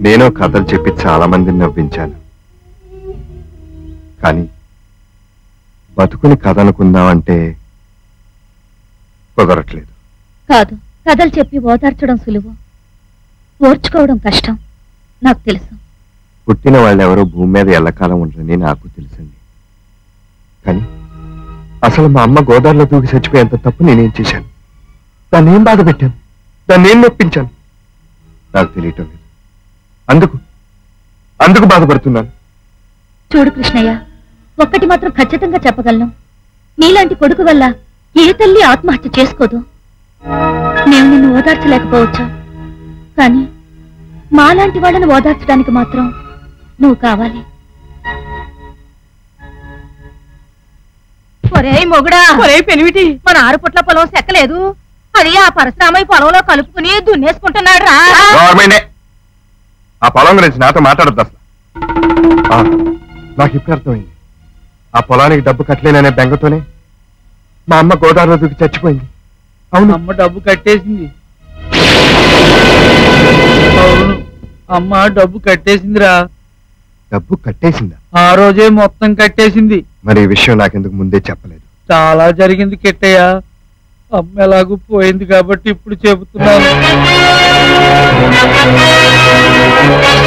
నేను కథలు చెప్పి చాలా మందిని నవ్వించాను. కానీ బతుకుని కథ అనుకుందామంటే కుదరట్లేదు. కాదు కథలు చెప్పి ఓదార్చడం సులువు. ఓర్చుకోవడం కష్టం నాకు తెలుసు. పుట్టిన వాళ్ళెవరో భూమి మీద ఎల్లకాలం ఉండరని నాకు తెలుసండి. కానీ అసలు మా అమ్మ గోదావరిలో దూకి చచ్చిపోయేంత తప్పు నేనేం చేశాను? దాన్ని ఏం బాధ పెట్టాను? దాన్ని ఏం నొప్పించాను? నాకు తెలియటం లేదు. అందుకు అందుకు బాధపడుతున్నాను. చూడు కృష్ణయ్య ఒక్కటి మాత్రం ఖచ్చితంగా చెప్పగలను. నీలాంటి కొడుకు వల్ల ఏ తల్లి ఆత్మహత్య చేసుకోదు. మేము నిన్ను ఓదార్చలేకపోవచ్చు. కానీ మాలాంటి వాళ్ళని ఓదార్చడానికి మాత్రం నువ్వు కావాలి. ఒరే మొగుడా! ఒరే పెనిమిటి! మన ఆరు పుట్ల పొలం సెక్కలేదు. అది ఆ పరశురామయ్య పొలంలో కలుపుకుని దున్నేసుకుంటున్నాడు రా. ఆ పొలం గురించి నాతో మాట్లాడద్దు అసలు. ఆ, నాకు ఇప్పుడు అర్థమైంది. ఆ పొలానికి డబ్బు కట్టలేననే బెంగతోనే మా అమ్మ గోదావరిలో దూకి చచ్చిపోయింది. అవును. అమ్మ డబ్బు కట్టేసింది. అవును. అమ్మ డబ్బు కట్టేసిందిరా. డబ్బు కట్టేసిందా? ఆ రోజే మొత్తం కట్టేసింది. మరి ఈ విషయం నాకెందుకు ముందే చెప్పలేదు? చాలా జరిగింది కిట్టయ్య. అమ్మ ఎలాగూ పోయింది కాబట్టి ఇప్పుడు చెబుతున్నాను. Thank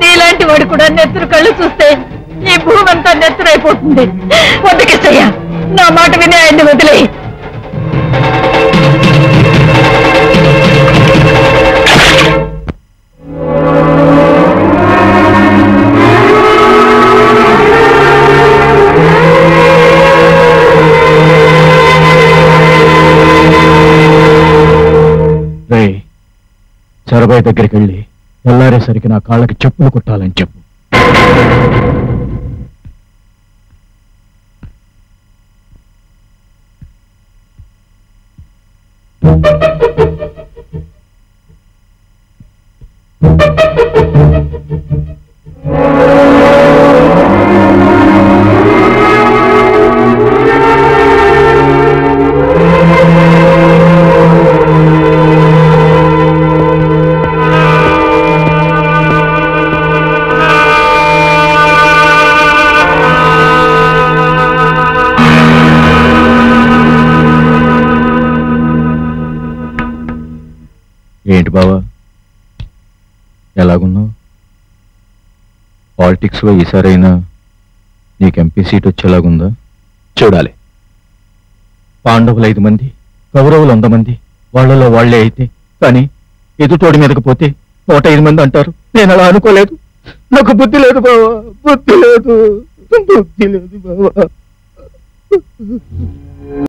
నీలాంటి వాడు కూడా నెత్తురు కళ్ళు చూస్తే ఈ భూమి అంతా నెత్తురైపోతుంది వద్దకిస్తయ్య నా మాట విని ఆయన్ని వదిలే సరబాయి దగ్గరికి వెళ్ళి తెల్లారేసరికి నా కాళ్ళకి చెప్పులు కుట్టాలని చెప్పు. ఏంటి బావా? ఎలాగున్నావు? పాలిటిక్స్లో ఈసారైనా నీకు ఎంపీ సీట్ వచ్చేలాగుందా? చూడాలి. పాండవులు ఐదు మంది కౌరవులు వంద మంది వాళ్ళలో వాళ్ళే అయితే కానీ ఎదుటోడి మీదకి పోతే నూట ఐదు మంది అంటారు. నేను అలా అనుకోలేదు. నాకు బుద్ధి లేదు బావా బుద్ధి లేదు బుద్ధి లేదు బావా.